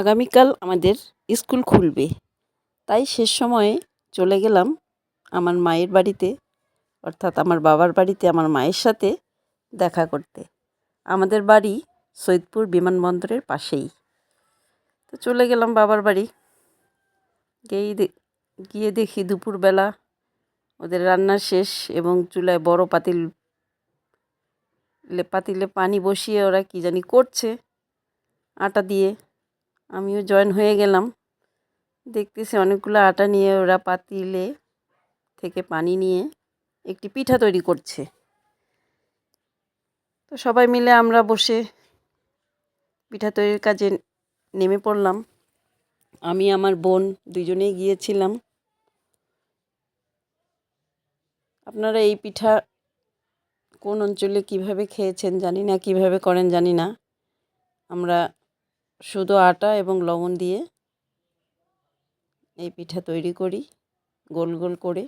আগামীকাল আমাদের স্কুল খুলবে। তাই শেষ সময়ে চলে গেলাম আমার মায়ের বাড়িতে, অর্থাৎ আমার বাবার বাড়িতে আমার মায়ের সাথে দেখা করতে। আমাদের বাড়ি সৈয়দপুর বিমানবন্দরের পাশেই। তো চলে গেলাম বাবার বাড়ি। গিয়েই গিয়ে দেখি দুপুরবেলা ওদের রান্না শেষ এবং চুলায় বড় পাতিল পাতিলে পানি বসিয়ে ওরা কী জানি করছে। আটা দিয়ে আমিও জয়েন হয়ে গেলাম। দেখতেছি অনেকগুলো আটা নিয়ে ওরা পাতিলে থেকে পানি নিয়ে একটি পিঠা তৈরি করছে। তো সবাই মিলে আমরা বসে পিঠা তৈরির কাজে নেমে পড়লাম। আমি, আমার বোন দুজনেই গিয়েছিলাম। আপনারা এই পিঠা কোন অঞ্চলে কীভাবে খেয়েছেন জানি না, কীভাবে করেন জানি না। আমরা শুধু আটা এবং লবণ দিয়ে এই পিঠা তৈরি করি, গোল গোল করে।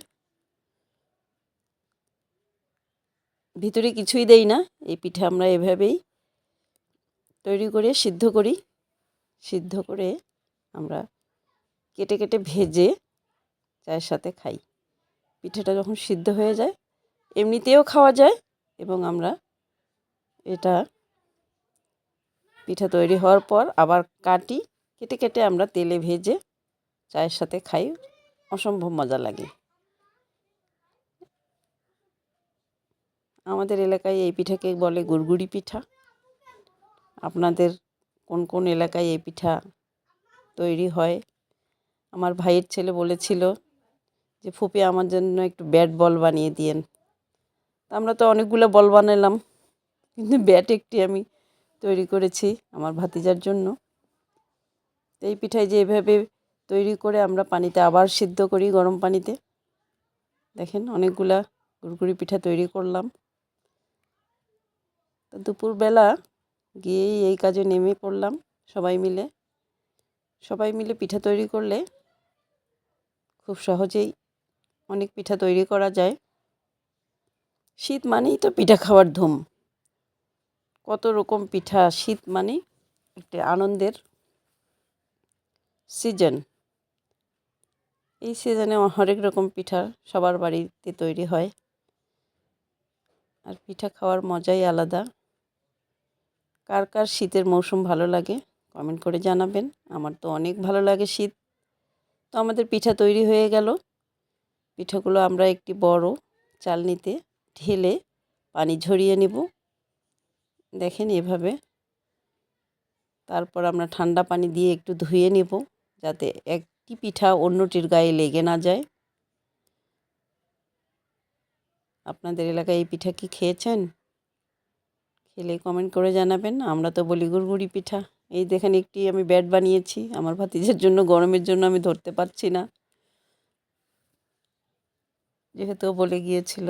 ভিতরে কিছুই দেই না, এই পিঠা আমরা এভাবেই তৈরি করে, সিদ্ধ করি। সিদ্ধ করে আমরা কেটে কেটে ভেজে চায়ের সাথে খাই। পিঠাটা যখন সিদ্ধ হয়ে যায়, এমনিতেও খাওয়া যায় এবং আমরা এটা পিঠা তৈরি হওয়ার পর আবার কাটি, কেটে কেটে আমরা তেলে ভেজে চায়ের সাথে খাই। অসম্ভব মজা লাগে। আমাদের এলাকায় এই পিঠাকে বলে গুড়গুড়ি পিঠা। আপনাদের কোন কোন এলাকায় এই পিঠা তৈরি হয়? আমার ভাইয়ের ছেলে বলেছিল যে, ফুপি, আমার জন্য একটু ব্যাট বল বানিয়ে দিয়েন। আমরা তো অনেকগুলো বল বানালাম, কিন্তু ব্যাট একটি আমি তৈরি করেছি আমার ভাতিজার জন্য। এই পিঠাই যে এভাবে তৈরি করে আমরা পানিতে আবার সিদ্ধ করি গরম পানিতে। দেখেন অনেকগুলা গুড়গুড়ি পিঠা তৈরি করলাম। তো দুপুরবেলা গিয়েই এই কাজে নেমে পড়লাম সবাই মিলে। সবাই মিলে পিঠা তৈরি করলে খুব সহজেই অনেক পিঠা তৈরি করা যায়। শীত মানেই তো পিঠা খাওয়ার ধুম। কত রকম পিঠা শীত মানে? একটি আনন্দের সিজন এই সিজনে হরেক রকম পিঠা সবার বাড়িতে তৈরি হয়। আর পিঠা খাওয়ার মজাই আলাদা। কার কার শীতের মৌসুম ভালো লাগে কমেন্ট করে জানাবেন। আমার তো অনেক ভালো লাগে শীত। তো আমাদের পিঠা তৈরি হয়ে গেল। পিঠাগুলো আমরা একটি বড় চালনিতে ঢেলে পানি ঝরিয়ে নেব। দেখেন এভাবে। তারপর আমরা ঠান্ডা পানি দিয়ে একটু ধুয়ে নেব যাতে একটি পিঠা অন্যটির গায়ে লেগে না যায়। আপনাদের এলাকায় এই পিঠা কি খেয়েছেন? খেলে কমেন্ট করে জানাবেন। আমরা তো বলি গুড়গুড়ি পিঠা। এই দেখেন একটি আমি ব্যাট বানিয়েছি। আমার ভাতিজের জন্য, গরমের জন্য আমি ধরতে পারছি না। যেহেতু বলে গিয়েছিল।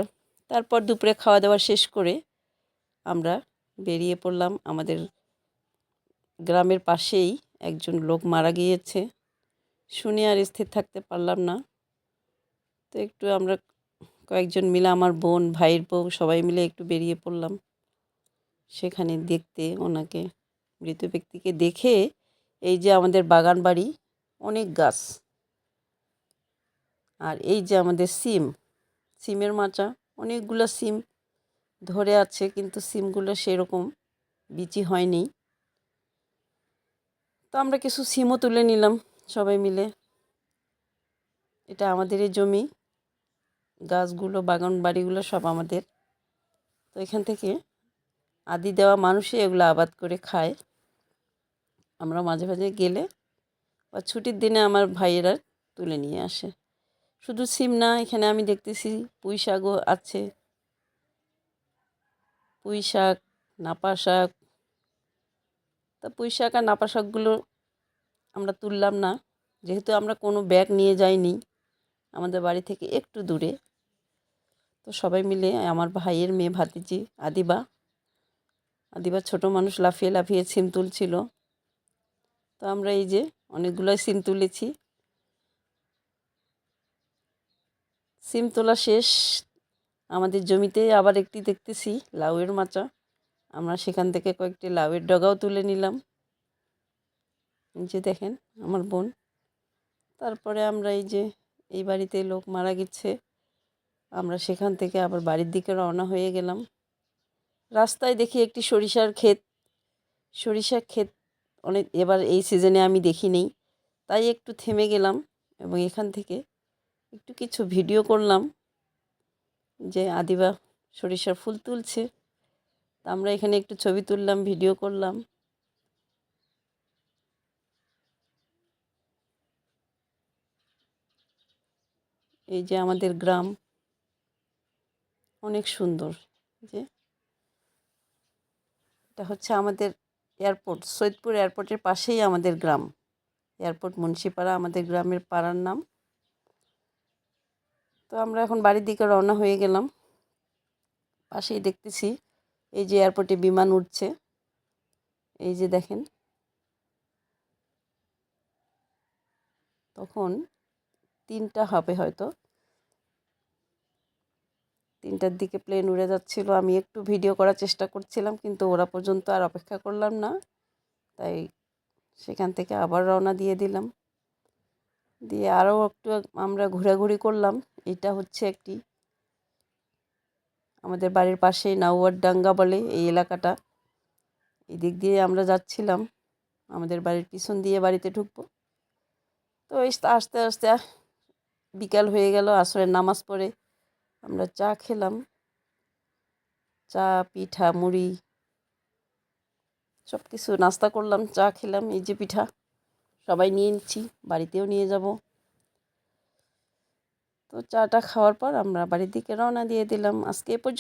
তারপর দুপুরে খাওয়া দাওয়া শেষ করে আমরা বেরিয়ে পড়লাম। আমাদের গ্রামের পাশেই একজন লোক মারা গিয়েছে। শুনে আর স্থির থাকতে পারলাম না। তো একটু আমরা কয়েকজন মিলে আমার বোন, ভাইয়ের বউ সবাই মিলে একটু বেরিয়ে পড়লাম। সেখানে দেখতে ওনাকে, মৃত ব্যক্তিকে দেখে এই যে আমাদের বাগান বাড়ি, অনেক গাছ। আর এই যে আমাদের সিম, সিমের মাচা, অনেকগুলো সিম ধরে আছে, কিন্তু সিমগুলো সেরকম বিচি হয়নি। তো আমরা কিছু সিমও তুলে নিলাম সবাই মিলে। এটা আমাদেরই জমি। গাছগুলো, বাগান বাড়িগুলো সব আমাদের। তো এখান থেকে আদি দেওয়া মানুষই এগুলো আবাদ করে খায়। আমরা মাঝে মাঝে গেলে বা ছুটির দিনে আমার ভাইয়েরা তুলে নিয়ে আসে। শুধু সিম না, এখানে আমি দেখতেছি পুঁই শাকও আছে। পুঁই শাক নাপা শাক তা পুঁই শাক আর নাপা শাকগুলো আমরা তুললাম না। যেহেতু আমরা কোনো ব্যাগ নিয়ে যাইনি, আমাদের বাড়ি থেকে একটু দূরে। তো সবাই মিলে আমার ভাইয়ের মেয়ে ভাতিজি আদিবা আদিবা ছোট মানুষ লাফিয়ে লাফিয়ে সিম তুলছিল। তো আমরা এই যে অনেকগুলো সিম তুলেছি। সিম তোলা শেষ আমাদের জমিতে আবার একটি দেখতেছি, লাউয়ের মাচা। আমরা সেখান থেকে কয়েকটি লাউয়ের ডগাও তুলে নিলাম। যে দেখেন, আমার বোন। তারপরে আমরা এই যে, এই বাড়িতে লোক মারা গেছে। আমরা সেখান থেকে আবার বাড়ির দিকে রওনা হয়ে গেলাম। রাস্তায় দেখি একটি সরিষার ক্ষেত। সরিষার ক্ষেত অনেক, এবার এই সিজনে আমি দেখি নেই। তাই একটু থেমে গেলাম এবং এখান থেকে একটু কিছু ভিডিও করলাম। যে আদিবা সরিষার ফুল তুলছে। তা আমরা এখানে একটু ছবি তুললাম, ভিডিও করলাম। এই যে আমাদের গ্রাম, অনেক সুন্দর যে। এটা হচ্ছে আমাদের এয়ারপোর্ট, সৈয়দপুর এয়ারপোর্টের পাশেই আমাদের গ্রাম। এয়ারপোর্ট মুন্সিপাড়া, আমাদের গ্রামের পাড়ার নাম। তো আমরা এখন বাড়ির দিকে রওনা হয়ে গেলাম। পাশেই দেখতেছি এই যে এয়ারপোর্টে বিমান উঠছে। এই যে দেখেন। তখন তিনটা হবে হয়তো। তিনটার দিকে প্লেন উড়ে যাচ্ছিল। আমি একটু ভিডিও করার চেষ্টা করছিলাম, কিন্তু ওরা পর্যন্ত আর অপেক্ষা করলাম না। তাই সেখান থেকে আবার রওনা দিয়ে দিলাম। দিয়ে আরও একটু আমরা ঘোরাঘুরি করলাম। এটা হচ্ছে একটি আমাদের বাড়ির পাশেই নাউয়ারডাঙ্গা বলে এই এলাকাটা। এই দিক দিয়ে আমরা যাচ্ছিলাম, আমাদের বাড়ির পিছন দিয়ে বাড়িতে ঢুকবো। তো আস্তে আস্তে বিকাল হয়ে গেল, আসরের নামাজ পড়ে আমরা চা খেলাম। চা, পিঠা, মুড়ি সব কিছু নাস্তা করলাম, চা খেলাম, এই যে পিঠা সবাই নিয়ে নিচ্ছি, বাড়িতেও নিয়ে যাব। তো চাটা খাওয়ার পর আমরা বাড়ির দিকে রওনা দিয়ে দিলাম। আজকে এ পর্যন্ত